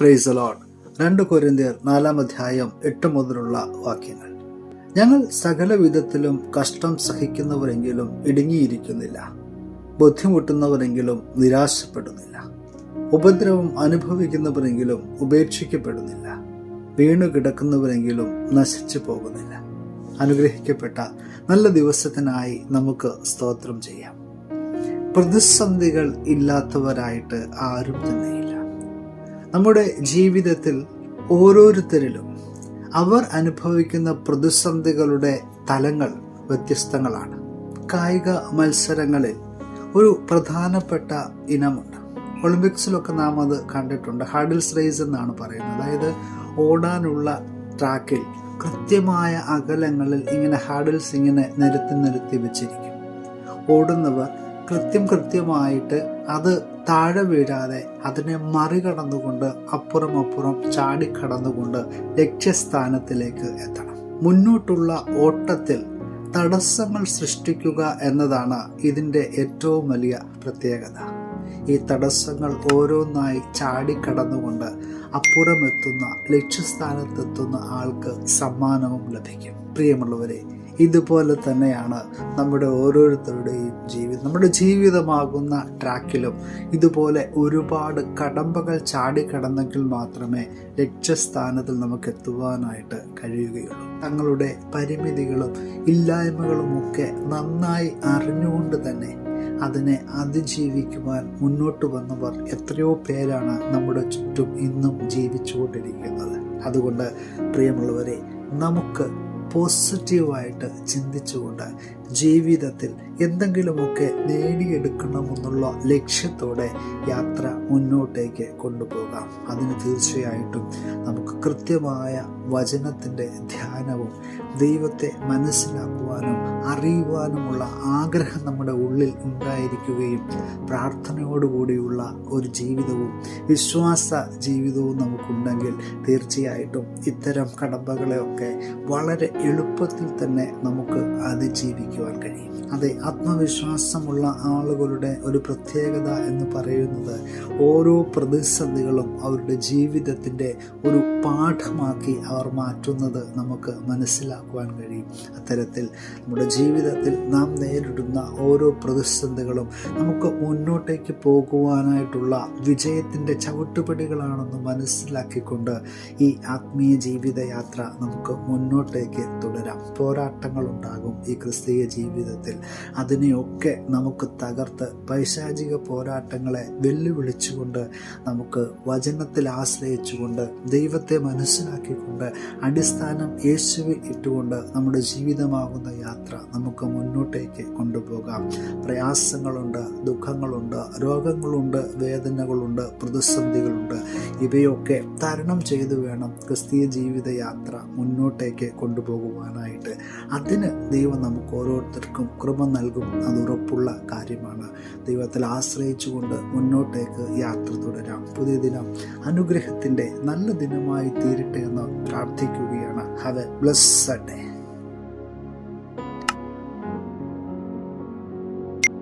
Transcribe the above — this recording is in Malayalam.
പ്രൈസ് ലോഡ് രണ്ട് കൊരിന്തിയർ നാലാം അധ്യായം എട്ട് മുതലുള്ള വാക്യങ്ങൾ. ഞങ്ങൾ സകല വിധത്തിലും കഷ്ടം സഹിക്കുന്നവരെങ്കിലും ഇടുങ്ങിയിരിക്കുന്നില്ല. ബുദ്ധിമുട്ടുന്നവരെങ്കിലും നിരാശപ്പെടുന്നില്ല. ഉപദ്രവം അനുഭവിക്കുന്നവരെങ്കിലും ഉപേക്ഷിക്കപ്പെടുന്നില്ല. വീണു കിടക്കുന്നവരെങ്കിലും നശിച്ചു പോകുന്നില്ല അനുഗ്രഹിക്കപ്പെട്ട നല്ല ദിവസത്തിനായി നമുക്ക് സ്തോത്രം ചെയ്യാം. പ്രതിസന്ധികൾ ഇല്ലാത്തവരായിട്ട് ആരും തന്നെയില്ല. നമ്മുടെ ജീവിതത്തിൽ ഓരോരുത്തരിലും അവർ അനുഭവിക്കുന്ന പ്രതിസന്ധികളുടെ തലങ്ങൾ വ്യത്യസ്തങ്ങളാണ്. കായിക മത്സരങ്ങളിൽ ഒരു പ്രധാനപ്പെട്ട ഇനമുണ്ട്. ഒളിമ്പിക്സിലൊക്കെ നാം അത് കണ്ടിട്ടുണ്ട്. ഹാഡിൽസ് റേസ് എന്നാണ് പറയുന്നത്. അതായത് ഓടാനുള്ള ട്രാക്കിൽ കൃത്യമായ അകലങ്ങളിൽ ഇങ്ങനെ ഹാഡിൽസ് ഇങ്ങനെ നിരത്തി നിരത്തി വെച്ചിരിക്കും. ഓടുന്നവർ കൃത്യം കൃത്യമായിട്ട് അത് താഴെ വീഴാതെ അതിനെ മറികടന്നുകൊണ്ട് അപ്പുറം അപ്പുറം ചാടിക്കടന്നുകൊണ്ട് ലക്ഷ്യസ്ഥാനത്തിലേക്ക് എത്തണം. മുന്നോട്ടുള്ള ഓട്ടത്തിൽ തടസ്സങ്ങൾ സൃഷ്ടിക്കുക എന്നതാണ് ഇതിന്റെ ഏറ്റവും വലിയ പ്രത്യേകത. ഈ തടസ്സങ്ങൾ ഓരോന്നായി ചാടിക്കടന്നുകൊണ്ട് അപ്പുറമെത്തുന്ന ലക്ഷ്യസ്ഥാനത്തെത്തുന്ന ആൾക്ക് സമ്മാനവും ലഭിക്കും. പ്രിയമുള്ളവരെ ഇതുപോലെ തന്നെയാണ് നമ്മുടെ ഓരോരുത്തരുടെയും ജീവിതം. നമ്മുടെ ജീവിതമാകുന്ന ട്രാക്കിലും ഇതുപോലെ ഒരുപാട് കടമ്പകൾ ചാടിക്കടന്നെങ്കിൽ മാത്രമേ ലക്ഷ്യസ്ഥാനത്തിൽ നമുക്ക് എത്തുവാനായിട്ട് കഴിയുകയുള്ളൂ. തങ്ങളുടെ പരിമിതികളും ഇല്ലായ്മകളുമൊക്കെ നന്നായി അറിഞ്ഞുകൊണ്ട് തന്നെ അതിനെ അതിജീവിക്കുവാൻ മുന്നോട്ട് വന്നവർ എത്രയോ പേരാണ് നമ്മുടെ ചുറ്റും ഇന്നും ജീവിച്ചുകൊണ്ടിരിക്കുന്നത്. അതുകൊണ്ട് പ്രിയമുള്ളവരെ നമുക്ക് പോസിറ്റീവായിട്ട് ചിന്തിച്ചുകൊണ്ട് ജീവിതത്തിൽ എന്തെങ്കിലുമൊക്കെ നേടിയെടുക്കണമെന്നുള്ള ലക്ഷ്യത്തോടെ യാത്ര മുന്നോട്ടേക്ക് കൊണ്ടുപോകാം. അതിന് തീർച്ചയായിട്ടും നമുക്ക് കൃത്യമായ വചനത്തിന്റെ ധ്യാനവും ദൈവത്തെ മനസ്സിലാക്കുവാനും അറിയുവാനുമുള്ള ആഗ്രഹം നമ്മുടെ ഉള്ളിൽ ഉണ്ടായിരിക്കുകയും പ്രാർത്ഥനയോടുകൂടിയുള്ള ഒരു ജീവിതവും വിശ്വാസ ജീവിതവും നമുക്കുണ്ടെങ്കിൽ തീർച്ചയായിട്ടും ഇത്തരം കടമ്പകളെയൊക്കെ വളരെ എളുപ്പത്തിൽ തന്നെ നമുക്ക് അതിജീവിക്കുവാൻ കഴിയും. അതെ ആത്മവിശ്വാസമുള്ള ആളുകളുടെ ഒരു പ്രത്യേകത എന്ന് പറയുന്നത് ഓരോ പ്രതിസന്ധികളും അവരുടെ ജീവിതത്തിന്റെ ഒരു പാഠമാക്കി അവർ മാറ്റുന്നത് നമുക്ക് മനസ്സിലാക്കുവാൻ കഴിയും. അത്തരത്തിൽ നമ്മുടെ ജീവിതത്തിൽ നാം നേരിടുന്ന ഓരോ പ്രതിസന്ധികളും നമുക്ക് മുന്നോട്ടേക്ക് പോകുവാനായിട്ടുള്ള വിജയത്തിന്റെ ചവിട്ടുപടികളാണെന്ന് മനസ്സിലാക്കിക്കൊണ്ട് ഈ ആത്മീയ ജീവിതയാത്ര നമുക്ക് മുന്നോട്ടേക്ക് തുടരാം. പോരാട്ടങ്ങളുണ്ടാകും ഈ ക്രിസ്തീയ ജീവിതത്തിൽ. അതിനെയൊക്കെ നമുക്ക് തകർത്ത് പൈശാചിക പോരാട്ടങ്ങളെ വെല്ലുവിളിച്ചുകൊണ്ട് നമുക്ക് വചനത്തിൽ ആശ്രയിച്ചുകൊണ്ട് ദൈവത്തെ മനസ്സിലാക്കിക്കൊണ്ട് അടിസ്ഥാനം യേശുവിൽ ഇട്ടുകൊണ്ട് നമ്മുടെ ജീവിതമാകുന്ന യാത്ര നമുക്ക് മുന്നോട്ടേക്ക് കൊണ്ടുപോകാം. പ്രയാസങ്ങളുണ്ട് ദുഃഖങ്ങളുണ്ട് രോഗങ്ങളുണ്ട് വേദനകളുണ്ട് പ്രതിസന്ധികളുണ്ട്. ഇവയൊക്കെ തരണം ചെയ്തു വേണം ക്രിസ്തീയ ജീവിത യാത്ര മുന്നോട്ടേക്ക് കൊണ്ടുപോകുവാനായിട്ട്. അതിന് ദൈവം നമുക്ക് ഓരോരുത്തർക്കും കൃപ നൽകും. അത് ഉറപ്പുള്ള കാര്യമാണ്. ദൈവത്തിൽ ആശ്രയിച്ചുകൊണ്ട് മുന്നോട്ടേക്ക് യാത്ര തുടരാം. പുതിയ ദിനം അനുഗ്രഹത്തിന്റെ നല്ല ദിനമായി തീരട്ടെ എന്ന് പ്രാർത്ഥിക്കുകയാണ്. Have A blessed day